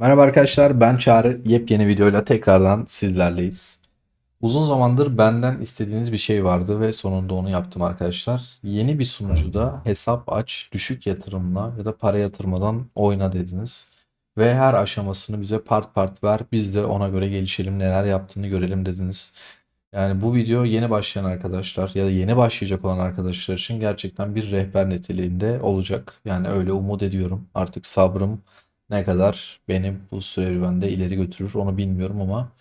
Merhaba arkadaşlar, ben Çağrı. Yepyeni videoyla tekrardan sizlerleyiz. Uzun zamandır benden istediğiniz bir şey vardı ve sonunda onu yaptım arkadaşlar. Yeni bir sunucuda hesap aç, düşük yatırımla ya da para yatırmadan oyna dediniz. Ve her aşamasını bize part part ver, biz de ona göre gelişelim, neler yaptığını görelim dediniz. Yani bu video yeni başlayan arkadaşlar ya da yeni başlayacak olan arkadaşlar için gerçekten bir rehber niteliğinde olacak. Yani öyle umut ediyorum. Artık sabrım ne kadar beni bu serüvende ileri götürür onu bilmiyorum ama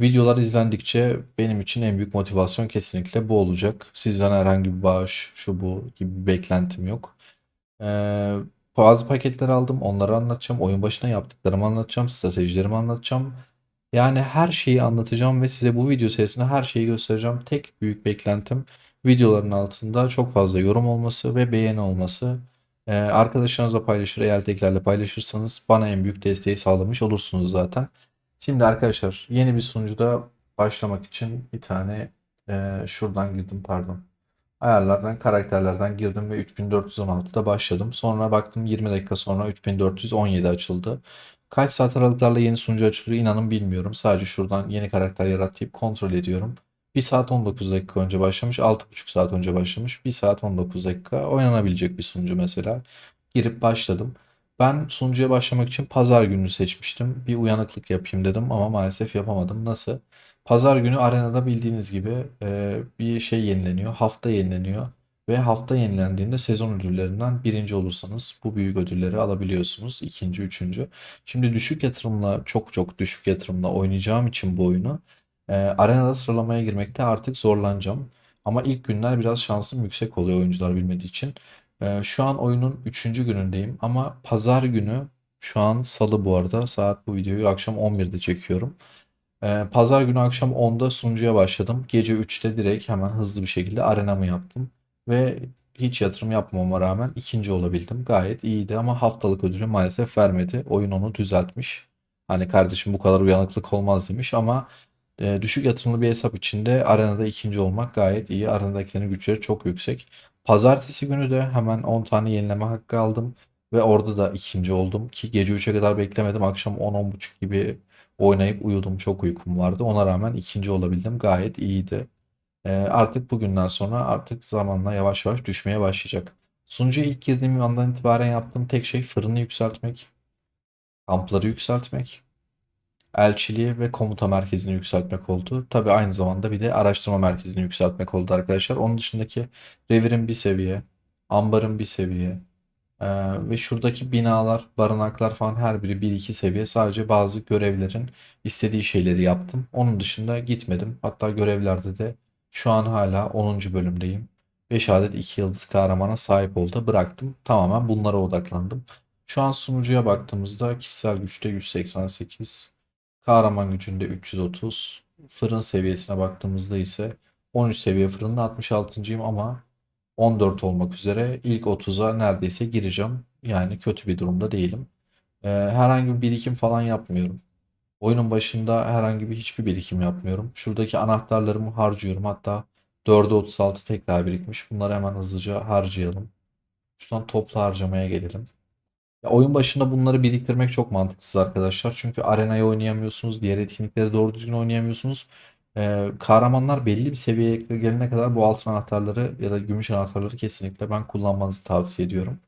videolar izlendikçe benim için en büyük motivasyon kesinlikle bu olacak. Sizden herhangi bir bağış, şu bu gibi bir beklentim yok. Ee, bazı paketler aldım. Onları anlatacağım. Oyun başına yaptıklarımı anlatacağım. Stratejilerimi anlatacağım. Yani her şeyi anlatacağım ve size bu video serisinde her şeyi göstereceğim. Tek büyük beklentim videoların altında çok fazla yorum olması ve beğeni olması. Ee, arkadaşlarınızla paylaşır, eğer teklerle paylaşırsanız bana en büyük desteği sağlamış olursunuz zaten. Şimdi arkadaşlar yeni bir sunucuda başlamak için bir tane e, şuradan girdim pardon. Ayarlardan karakterlerden girdim ve 3416'da başladım. Sonra baktım 20 dakika sonra 3417 açıldı. Kaç saat aralıklarla yeni sunucu açılıyor inanın bilmiyorum. Sadece şuradan yeni karakter yarat kontrol ediyorum. 1 saat 19 dakika önce başlamış, 6,5 saat önce başlamış. 1 saat 19 dakika oynanabilecek bir sunucu mesela. Girip başladım. Ben sunucuya başlamak için pazar gününü seçmiştim. Bir uyanıklık yapayım dedim ama maalesef yapamadım. Nasıl? Pazar günü arenada bildiğiniz gibi e, bir şey yenileniyor. Hafta yenileniyor. Ve hafta yenilendiğinde sezon ödüllerinden birinci olursanız bu büyük ödülleri alabiliyorsunuz. İkinci, üçüncü. Şimdi düşük yatırımla, çok çok düşük yatırımla oynayacağım için bu oyunu e, arenada sıralamaya girmekte artık zorlanacağım. Ama ilk günler biraz şansım yüksek oluyor oyuncular bilmediği için. E, şu an oyunun üçüncü günündeyim ama pazar günü şu an salı bu arada saat bu videoyu akşam 11'de çekiyorum. Ee, Pazar günü akşam 10'da sunucuya başladım. Gece 3'te direkt hemen hızlı bir şekilde arenamı yaptım. Ve hiç yatırım yapmama rağmen ikinci olabildim. Gayet iyiydi ama haftalık ödülü maalesef vermedi. Oyun onu düzeltmiş. Hani kardeşim bu kadar uyanıklık olmaz demiş ama e, düşük yatırımlı bir hesap içinde arenada ikinci olmak gayet iyi. Arenadakilerin güçleri çok yüksek. Pazartesi günü de hemen 10 tane yenileme hakkı aldım. Ve orada da ikinci oldum. Ki gece 3'e kadar beklemedim. Akşam 10-10.30 gibi Oynayıp uyudum. Çok uykum vardı. Ona rağmen ikinci olabildim. Gayet iyiydi. Ee, artık bugünden sonra artık zamanla yavaş yavaş düşmeye başlayacak. Sunucuya ilk girdiğim andan itibaren yaptığım tek şey fırını yükseltmek, kampları yükseltmek, elçiliği ve komuta merkezini yükseltmek oldu. Tabi aynı zamanda bir de araştırma merkezini yükseltmek oldu arkadaşlar. Onun dışındaki revirin bir seviye, ambarın bir seviye, ee, ve şuradaki binalar, barınaklar falan her biri 1-2 seviye. Sadece bazı görevlerin istediği şeyleri yaptım. Onun dışında gitmedim. Hatta görevlerde de şu an hala 10. bölümdeyim. 5 adet 2 yıldız kahramana sahip oldu. Bıraktım. Tamamen bunlara odaklandım. Şu an sunucuya baktığımızda kişisel güçte 188, kahraman gücünde 330, fırın seviyesine baktığımızda ise 13 seviye fırında 66.yım ama 14 olmak üzere ilk 30'a neredeyse gireceğim. Yani kötü bir durumda değilim. Ee, herhangi bir birikim falan yapmıyorum. Oyunun başında herhangi bir hiçbir birikim yapmıyorum. Şuradaki anahtarlarımı harcıyorum. Hatta 4'e 36 tekrar birikmiş. Bunları hemen hızlıca harcayalım. Şuradan toplu harcamaya gelelim. Ya oyun başında bunları biriktirmek çok mantıksız arkadaşlar. Çünkü arenayı oynayamıyorsunuz. Diğer etkinlikleri doğru düzgün oynayamıyorsunuz. Ee, kahramanlar belli bir seviyeye gelene kadar bu altın anahtarları ya da gümüş anahtarları kesinlikle ben kullanmanızı tavsiye ediyorum.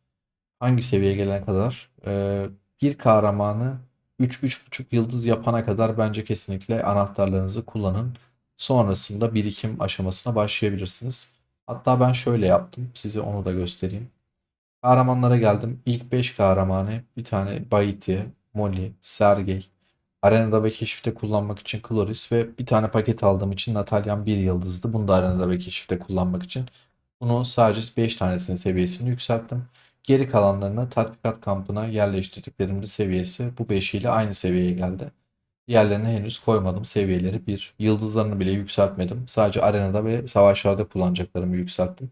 Hangi seviyeye gelene kadar? Ee, bir kahramanı 3-3,5 yıldız yapana kadar bence kesinlikle anahtarlarınızı kullanın. Sonrasında birikim aşamasına başlayabilirsiniz. Hatta ben şöyle yaptım. Size onu da göstereyim. Kahramanlara geldim. İlk 5 kahramanı bir tane Baiti, Molly, Sergey, Arenada ve keşifte kullanmak için Kloris ve bir tane paket aldığım için Natalyan 1 yıldızdı. Bunu da arenada ve keşifte kullanmak için. Bunu sadece 5 tanesinin seviyesini yükselttim. Geri kalanlarını tatbikat kampına yerleştirdiklerimde seviyesi bu 5 ile aynı seviyeye geldi. Diğerlerine henüz koymadım. Seviyeleri 1. Yıldızlarını bile yükseltmedim. Sadece arenada ve savaşlarda kullanacaklarımı yükselttim.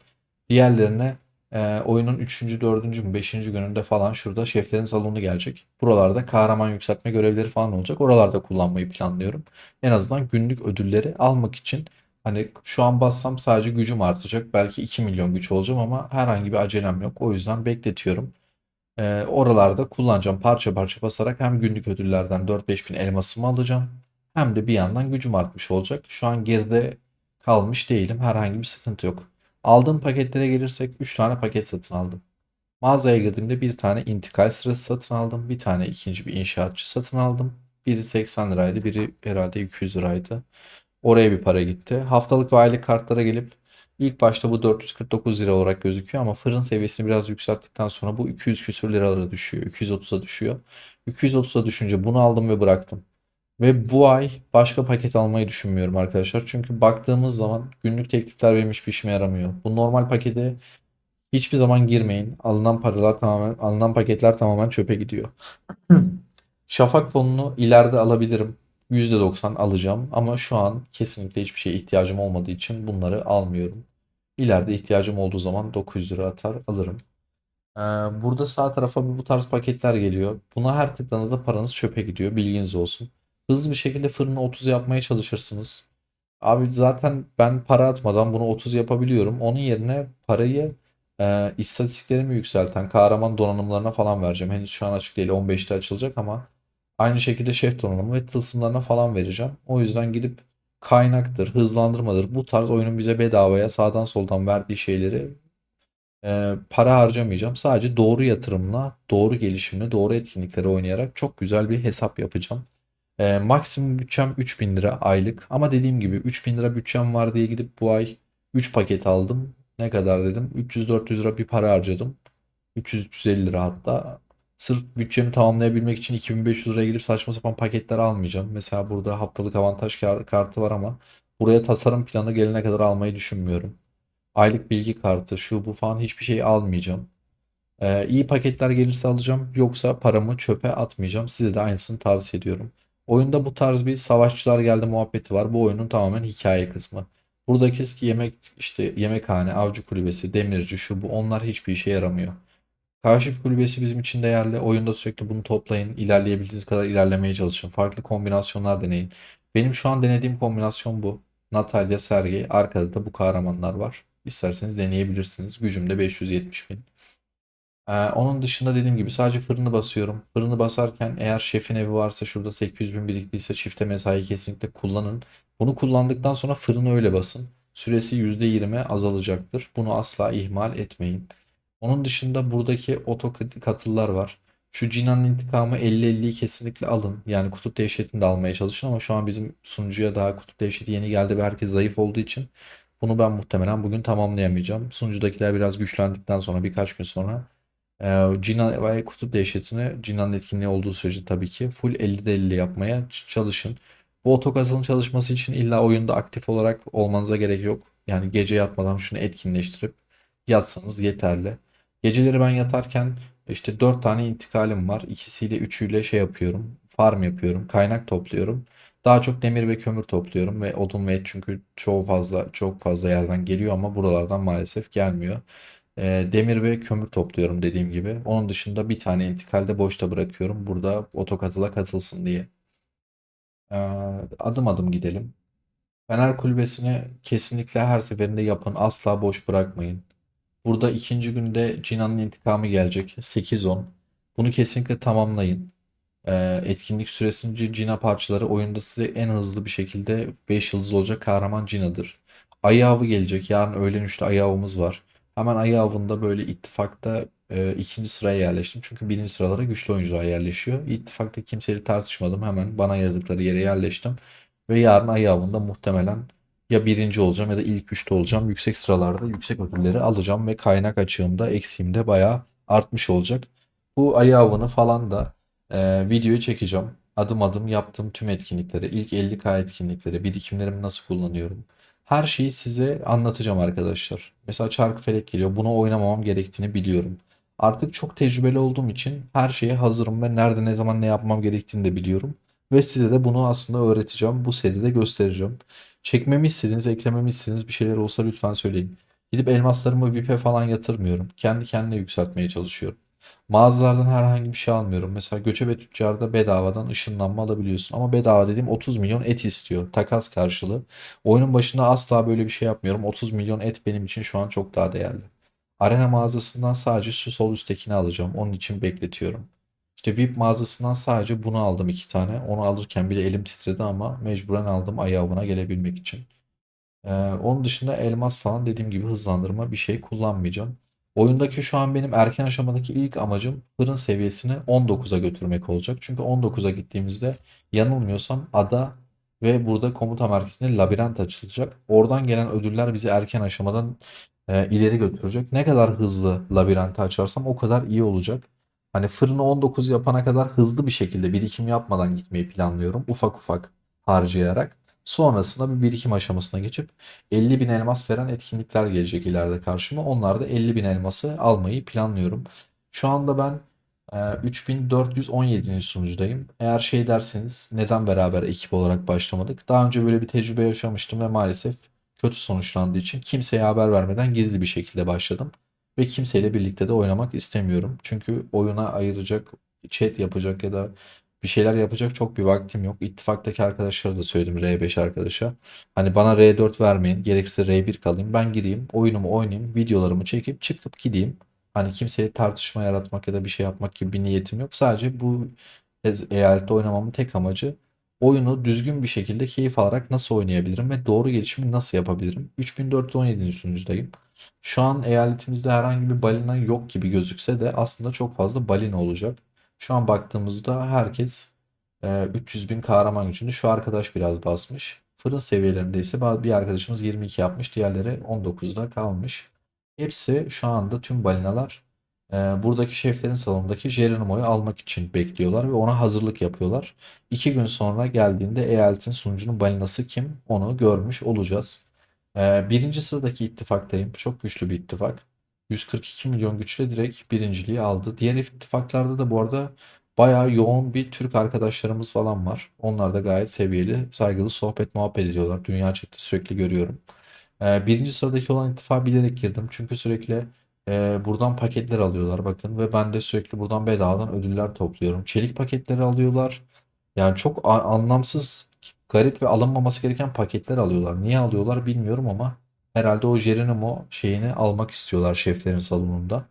Diğerlerine e, oyunun 3. 4. mü 5. gününde falan şurada şeflerin salonu gelecek. Buralarda kahraman yükseltme görevleri falan olacak. Oralarda kullanmayı planlıyorum. En azından günlük ödülleri almak için hani şu an bassam sadece gücüm artacak. Belki 2 milyon güç olacağım ama herhangi bir acelem yok. O yüzden bekletiyorum. Ee, oralarda kullanacağım parça parça basarak hem günlük ödüllerden 4-5 bin elmasımı alacağım hem de bir yandan gücüm artmış olacak. Şu an geride kalmış değilim. Herhangi bir sıkıntı yok. Aldığım paketlere gelirsek 3 tane paket satın aldım. Mağazaya girdiğimde bir tane intikal sırası satın aldım. Bir tane ikinci bir inşaatçı satın aldım. Biri 80 liraydı, biri herhalde 200 liraydı. Oraya bir para gitti. Haftalık ve aylık kartlara gelip ilk başta bu 449 lira olarak gözüküyor ama fırın seviyesini biraz yükselttikten sonra bu 200 küsür liralara düşüyor. 230'a düşüyor. 230'a düşünce bunu aldım ve bıraktım. Ve bu ay başka paket almayı düşünmüyorum arkadaşlar. Çünkü baktığımız zaman günlük teklifler benim hiçbir işime yaramıyor. Bu normal pakete hiçbir zaman girmeyin. Alınan paralar tamamen, alınan paketler tamamen çöpe gidiyor. Şafak fonunu ileride alabilirim. %90 alacağım ama şu an kesinlikle hiçbir şeye ihtiyacım olmadığı için bunları almıyorum. İleride ihtiyacım olduğu zaman 900 lira atar alırım. Ee, burada sağ tarafa bu bu tarz paketler geliyor. Buna her tıkladığınızda paranız çöpe gidiyor. Bilginiz olsun. Hızlı bir şekilde fırını 30 yapmaya çalışırsınız. Abi zaten ben para atmadan bunu 30 yapabiliyorum. Onun yerine parayı e, istatistiklerimi yükselten kahraman donanımlarına falan vereceğim. Henüz şu an açık değil. 15'te açılacak ama aynı şekilde şef donanımı ve tılsımlarına falan vereceğim. O yüzden gidip kaynaktır, hızlandırmadır bu tarz oyunun bize bedavaya sağdan soldan verdiği şeyleri e, para harcamayacağım. Sadece doğru yatırımla, doğru gelişimle, doğru etkinlikleri oynayarak çok güzel bir hesap yapacağım. E, maksimum bütçem 3000 lira aylık. Ama dediğim gibi 3000 lira bütçem var diye gidip bu ay 3 paket aldım. Ne kadar dedim? 300-400 lira bir para harcadım. 300-350 lira hatta. Sırf bütçemi tamamlayabilmek için 2500 liraya gidip saçma sapan paketler almayacağım. Mesela burada haftalık avantaj kar- kartı var ama buraya tasarım planı gelene kadar almayı düşünmüyorum. Aylık bilgi kartı, şu bu falan hiçbir şey almayacağım. Ee, iyi paketler gelirse alacağım. Yoksa paramı çöpe atmayacağım. Size de aynısını tavsiye ediyorum. Oyunda bu tarz bir savaşçılar geldi muhabbeti var. Bu oyunun tamamen hikaye kısmı. Buradaki yemek işte yemekhane, avcı kulübesi, demirci, şu bu onlar hiçbir işe yaramıyor. Kaşif kulübesi bizim için değerli. Oyunda sürekli bunu toplayın. İlerleyebildiğiniz kadar ilerlemeye çalışın. Farklı kombinasyonlar deneyin. Benim şu an denediğim kombinasyon bu. Natalya, Sergey. Arkada da bu kahramanlar var. İsterseniz deneyebilirsiniz. Gücüm de 570 bin. Ee, onun dışında dediğim gibi sadece fırını basıyorum. Fırını basarken eğer şefin evi varsa şurada 800 bin biriktiyse çifte mesai kesinlikle kullanın. Bunu kullandıktan sonra fırını öyle basın. Süresi %20 azalacaktır. Bunu asla ihmal etmeyin. Onun dışında buradaki oto katıllar var. Şu Cinan'ın intikamı 50-50'yi kesinlikle alın. Yani kutup dehşetini de almaya çalışın ama şu an bizim sunucuya daha kutup dehşeti yeni geldi ve herkes zayıf olduğu için bunu ben muhtemelen bugün tamamlayamayacağım. Sunucudakiler biraz güçlendikten sonra birkaç gün sonra ee, Cina ve kutup dehşetini Cina'nın etkinliği olduğu sürece tabii ki full 50'de 50 yapmaya çalışın. Bu otokatılın çalışması için illa oyunda aktif olarak olmanıza gerek yok. Yani gece yatmadan şunu etkinleştirip yatsanız yeterli. Geceleri ben yatarken işte 4 tane intikalim var. İkisiyle üçüyle şey yapıyorum. Farm yapıyorum. Kaynak topluyorum. Daha çok demir ve kömür topluyorum ve odun ve et çünkü çoğu fazla çok fazla yerden geliyor ama buralardan maalesef gelmiyor. E, demir ve kömür topluyorum dediğim gibi. Onun dışında bir tane intikalde boşta bırakıyorum. Burada otokatıla katılsın diye. E, adım adım gidelim. Fener Kulübesi'ni kesinlikle her seferinde yapın. Asla boş bırakmayın. Burada ikinci günde Cinan'ın intikamı gelecek. 8-10. Bunu kesinlikle tamamlayın. Ee, etkinlik süresince Cina parçaları oyunda size en hızlı bir şekilde 5 yıldız olacak kahraman Cina'dır. Ayı avı gelecek. Yarın öğlen 3'te ayı avımız var. Hemen ayı avında böyle ittifakta e, ikinci sıraya yerleştim. Çünkü birinci sıralara güçlü oyuncular yerleşiyor. İttifakta kimseyle tartışmadım. Hemen bana yazdıkları yere yerleştim. Ve yarın ayı avında muhtemelen ya birinci olacağım ya da ilk üçte olacağım. Yüksek sıralarda yüksek ödülleri alacağım ve kaynak açığımda eksiğimde bayağı artmış olacak. Bu ayı avını falan da e, videoyu çekeceğim. Adım adım yaptığım tüm etkinlikleri, ilk 50K etkinlikleri, birikimlerimi nasıl kullanıyorum. Her şeyi size anlatacağım arkadaşlar. Mesela Çarkıfelek geliyor. Bunu oynamamam gerektiğini biliyorum. Artık çok tecrübeli olduğum için her şeye hazırım ve nerede ne zaman ne yapmam gerektiğini de biliyorum. Ve size de bunu aslında öğreteceğim. Bu seride göstereceğim. Çekmemi istediğiniz, eklememi istediğiniz bir şeyler olsa lütfen söyleyin. Gidip elmaslarımı VIP'e falan yatırmıyorum. Kendi kendine yükseltmeye çalışıyorum. Mağazalardan herhangi bir şey almıyorum. Mesela Göçebe Tüccar'da bedavadan ışınlanma alabiliyorsun. Ama bedava dediğim 30 milyon et istiyor. Takas karşılığı. Oyunun başında asla böyle bir şey yapmıyorum. 30 milyon et benim için şu an çok daha değerli. Arena mağazasından sadece şu sol üsttekini alacağım. Onun için bekletiyorum. İşte VIP mağazasından sadece bunu aldım iki tane. Onu alırken bile elim titredi ama mecburen aldım ayağımına gelebilmek için. Ee, onun dışında elmas falan dediğim gibi hızlandırma bir şey kullanmayacağım. Oyundaki şu an benim erken aşamadaki ilk amacım fırın seviyesini 19'a götürmek olacak. Çünkü 19'a gittiğimizde yanılmıyorsam ada ve burada komuta merkezinde labirent açılacak. Oradan gelen ödüller bizi erken aşamadan e, ileri götürecek. Ne kadar hızlı labirenti açarsam o kadar iyi olacak. Hani fırını 19 yapana kadar hızlı bir şekilde birikim yapmadan gitmeyi planlıyorum. Ufak ufak harcayarak. Sonrasında bir birikim aşamasına geçip 50 bin elmas veren etkinlikler gelecek ileride karşıma. Onlarda 50 bin elması almayı planlıyorum. Şu anda ben e, 3417. sunucudayım. Eğer şey derseniz neden beraber ekip olarak başlamadık? Daha önce böyle bir tecrübe yaşamıştım ve maalesef kötü sonuçlandığı için kimseye haber vermeden gizli bir şekilde başladım. Ve kimseyle birlikte de oynamak istemiyorum. Çünkü oyuna ayıracak, chat yapacak ya da bir şeyler yapacak çok bir vaktim yok. İttifaktaki arkadaşlara da söyledim R5 arkadaşa. Hani bana R4 vermeyin. Gerekirse R1 kalayım. Ben gireyim, oyunumu oynayayım, videolarımı çekip çıkıp gideyim. Hani kimseye tartışma yaratmak ya da bir şey yapmak gibi bir niyetim yok. Sadece bu eyalette oynamamın tek amacı oyunu düzgün bir şekilde keyif alarak nasıl oynayabilirim ve doğru gelişimi nasıl yapabilirim? 3417. sunucudayım. Şu an eyaletimizde herhangi bir balina yok gibi gözükse de aslında çok fazla balina olacak. Şu an baktığımızda herkes e, 300 bin kahraman gücünde. Şu arkadaş biraz basmış. Fırın seviyelerinde ise bir arkadaşımız 22 yapmış. Diğerleri 19'da kalmış. Hepsi şu anda tüm balinalar e, buradaki şeflerin salonundaki Geronimo'yu almak için bekliyorlar ve ona hazırlık yapıyorlar. İki gün sonra geldiğinde eyaletin sunucunun balinası kim onu görmüş olacağız. E, birinci sıradaki ittifaktayım. Çok güçlü bir ittifak. 142 milyon güçle direkt birinciliği aldı. Diğer ittifaklarda da bu arada bayağı yoğun bir Türk arkadaşlarımız falan var. Onlar da gayet seviyeli, saygılı sohbet muhabbet ediyorlar. Dünya chatte sürekli görüyorum. Ee, birinci sıradaki olan ittifa bilerek girdim. Çünkü sürekli e, buradan paketler alıyorlar bakın. Ve ben de sürekli buradan bedavadan ödüller topluyorum. Çelik paketleri alıyorlar. Yani çok anlamsız, garip ve alınmaması gereken paketler alıyorlar. Niye alıyorlar bilmiyorum ama herhalde o Geronimo şeyini almak istiyorlar şeflerin salonunda.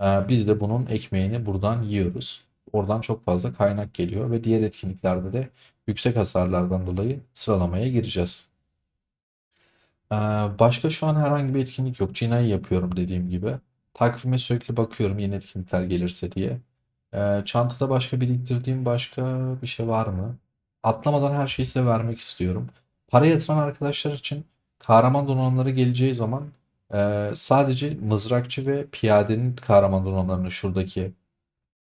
Ee, biz de bunun ekmeğini buradan yiyoruz. Oradan çok fazla kaynak geliyor ve diğer etkinliklerde de yüksek hasarlardan dolayı sıralamaya gireceğiz. Ee, başka şu an herhangi bir etkinlik yok. Cinayı yapıyorum dediğim gibi. Takvime sürekli bakıyorum yeni etkinlikler gelirse diye. Ee, çantada başka biriktirdiğim başka bir şey var mı? Atlamadan her şeyi size vermek istiyorum. Para yatıran arkadaşlar için kahraman donanımları geleceği zaman e, sadece mızrakçı ve piyadenin kahraman donanımlarını şuradaki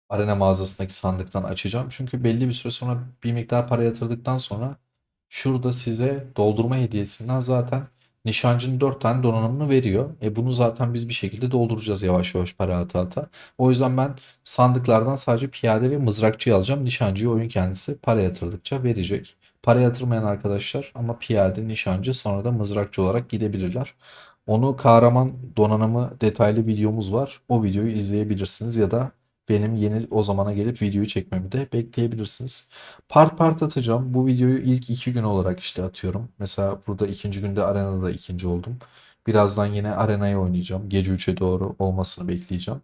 arena mağazasındaki sandıktan açacağım. Çünkü belli bir süre sonra bir miktar para yatırdıktan sonra şurada size doldurma hediyesinden zaten nişancının 4 tane donanımını veriyor. E bunu zaten biz bir şekilde dolduracağız yavaş yavaş para ata ata. O yüzden ben sandıklardan sadece piyade ve mızrakçıyı alacağım. Nişancıyı oyun kendisi para yatırdıkça verecek. Para yatırmayan arkadaşlar ama piyade, nişancı sonra da mızrakçı olarak gidebilirler. Onu kahraman donanımı detaylı videomuz var. O videoyu izleyebilirsiniz ya da benim yeni o zamana gelip videoyu çekmemi de bekleyebilirsiniz. Part part atacağım. Bu videoyu ilk iki gün olarak işte atıyorum. Mesela burada ikinci günde arenada ikinci oldum. Birazdan yine arenayı oynayacağım. Gece 3'e doğru olmasını bekleyeceğim.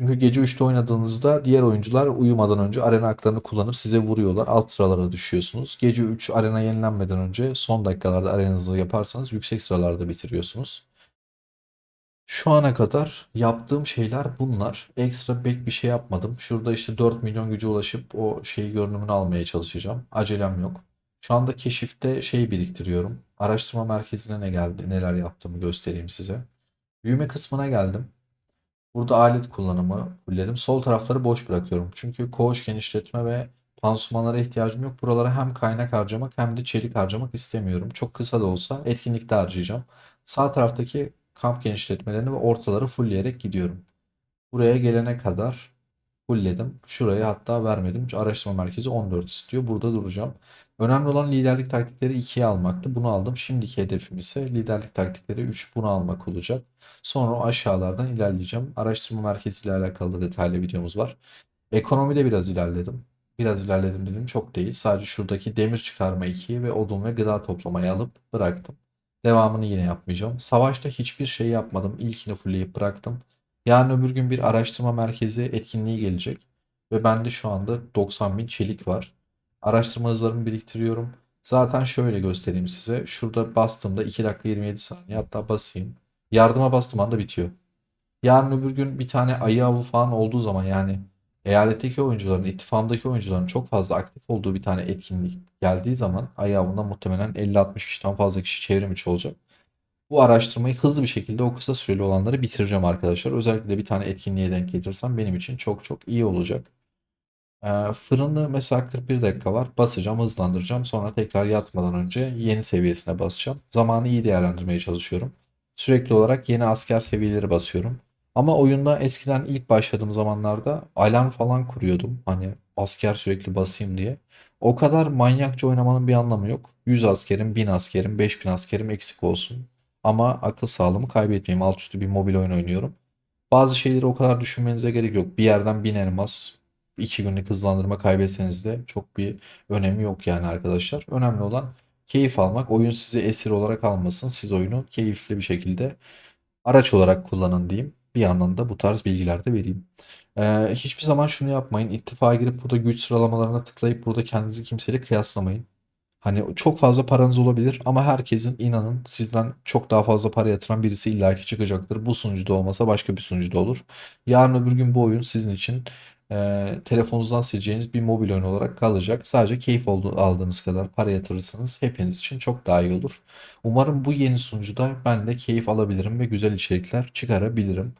Çünkü gece 3'te oynadığınızda diğer oyuncular uyumadan önce arena haklarını kullanıp size vuruyorlar. Alt sıralara düşüyorsunuz. Gece 3 arena yenilenmeden önce son dakikalarda arenanızı yaparsanız yüksek sıralarda bitiriyorsunuz. Şu ana kadar yaptığım şeyler bunlar. Ekstra pek bir şey yapmadım. Şurada işte 4 milyon güce ulaşıp o şeyi görünümünü almaya çalışacağım. Acelem yok. Şu anda keşifte şey biriktiriyorum. Araştırma merkezine ne geldi, neler yaptığımı göstereyim size. Büyüme kısmına geldim. Burada alet kullanımı fulledim. Sol tarafları boş bırakıyorum. Çünkü koğuş genişletme ve pansumanlara ihtiyacım yok. Buralara hem kaynak harcamak hem de çelik harcamak istemiyorum. Çok kısa da olsa etkinlikte harcayacağım. Sağ taraftaki kamp genişletmelerini ve ortaları fullleyerek gidiyorum. Buraya gelene kadar fullledim. Şurayı hatta vermedim. Araştırma merkezi 14 istiyor. Burada duracağım. Önemli olan liderlik taktikleri 2'ye almaktı. Bunu aldım. Şimdiki hedefim ise liderlik taktikleri 3 bunu almak olacak. Sonra aşağılardan ilerleyeceğim. Araştırma merkezi ile alakalı detaylı videomuz var. Ekonomide biraz ilerledim. Biraz ilerledim dedim çok değil. Sadece şuradaki demir çıkarma 2'yi ve odun ve gıda toplamayı alıp bıraktım. Devamını yine yapmayacağım. Savaşta hiçbir şey yapmadım. İlkini fullleyip bıraktım. Yarın öbür gün bir araştırma merkezi etkinliği gelecek. Ve bende şu anda 90 bin çelik var. Araştırma hızlarımı biriktiriyorum. Zaten şöyle göstereyim size. Şurada bastığımda 2 dakika 27 saniye hatta basayım. Yardıma bastığım anda bitiyor. Yarın öbür gün bir tane ayı avı falan olduğu zaman yani eyaletteki oyuncuların, ittifamdaki oyuncuların çok fazla aktif olduğu bir tane etkinlik geldiği zaman ayı avında muhtemelen 50-60 kişiden fazla kişi çevrim içi olacak. Bu araştırmayı hızlı bir şekilde o kısa süreli olanları bitireceğim arkadaşlar. Özellikle bir tane etkinliğe denk getirirsem benim için çok çok iyi olacak. Ee, fırını mesela 41 dakika var. Basacağım, hızlandıracağım. Sonra tekrar yatmadan önce yeni seviyesine basacağım. Zamanı iyi değerlendirmeye çalışıyorum. Sürekli olarak yeni asker seviyeleri basıyorum. Ama oyunda eskiden ilk başladığım zamanlarda alarm falan kuruyordum. Hani asker sürekli basayım diye. O kadar manyakça oynamanın bir anlamı yok. 100 askerim, 1000 askerim, 5000 askerim eksik olsun. Ama akıl sağlığımı kaybetmeyeyim. Alt üstü bir mobil oyun oynuyorum. Bazı şeyleri o kadar düşünmenize gerek yok. Bir yerden 1000 elmas, 2 günlük hızlandırma kaybetseniz de çok bir önemi yok yani arkadaşlar. Önemli olan keyif almak. Oyun sizi esir olarak almasın. Siz oyunu keyifli bir şekilde araç olarak kullanın diyeyim. Bir yandan da bu tarz bilgiler de vereyim. Ee, hiçbir zaman şunu yapmayın. İttifaka girip burada güç sıralamalarına tıklayıp burada kendinizi kimseyle kıyaslamayın. Hani çok fazla paranız olabilir ama herkesin inanın sizden çok daha fazla para yatıran birisi illaki çıkacaktır. Bu sunucuda olmasa başka bir sunucuda olur. Yarın öbür gün bu oyun sizin için e, telefonunuzdan sileceğiniz bir mobil oyun olarak kalacak. Sadece keyif aldığınız kadar para yatırırsanız hepiniz için çok daha iyi olur. Umarım bu yeni sunucuda ben de keyif alabilirim ve güzel içerikler çıkarabilirim.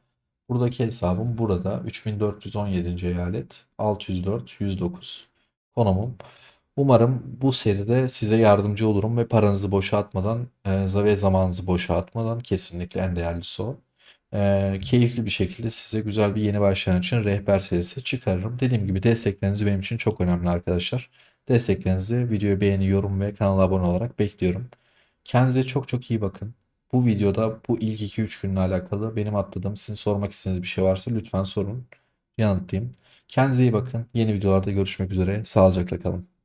Buradaki hesabım burada 3417. eyalet 604 109 konumum. Umarım bu seride size yardımcı olurum ve paranızı boşa atmadan e, ve zamanınızı boşa atmadan kesinlikle en değerlisi o. E, keyifli bir şekilde size güzel bir yeni başlayan için rehber serisi çıkarırım. Dediğim gibi destekleriniz benim için çok önemli arkadaşlar. Desteklerinizi videoyu beğeni, yorum ve kanala abone olarak bekliyorum. Kendinize çok çok iyi bakın. Bu videoda bu ilk 2-3 günle alakalı benim atladığım sizin sormak istediğiniz bir şey varsa lütfen sorun. Yanıtlayayım. Kendinize iyi bakın. Yeni videolarda görüşmek üzere. Sağlıcakla kalın.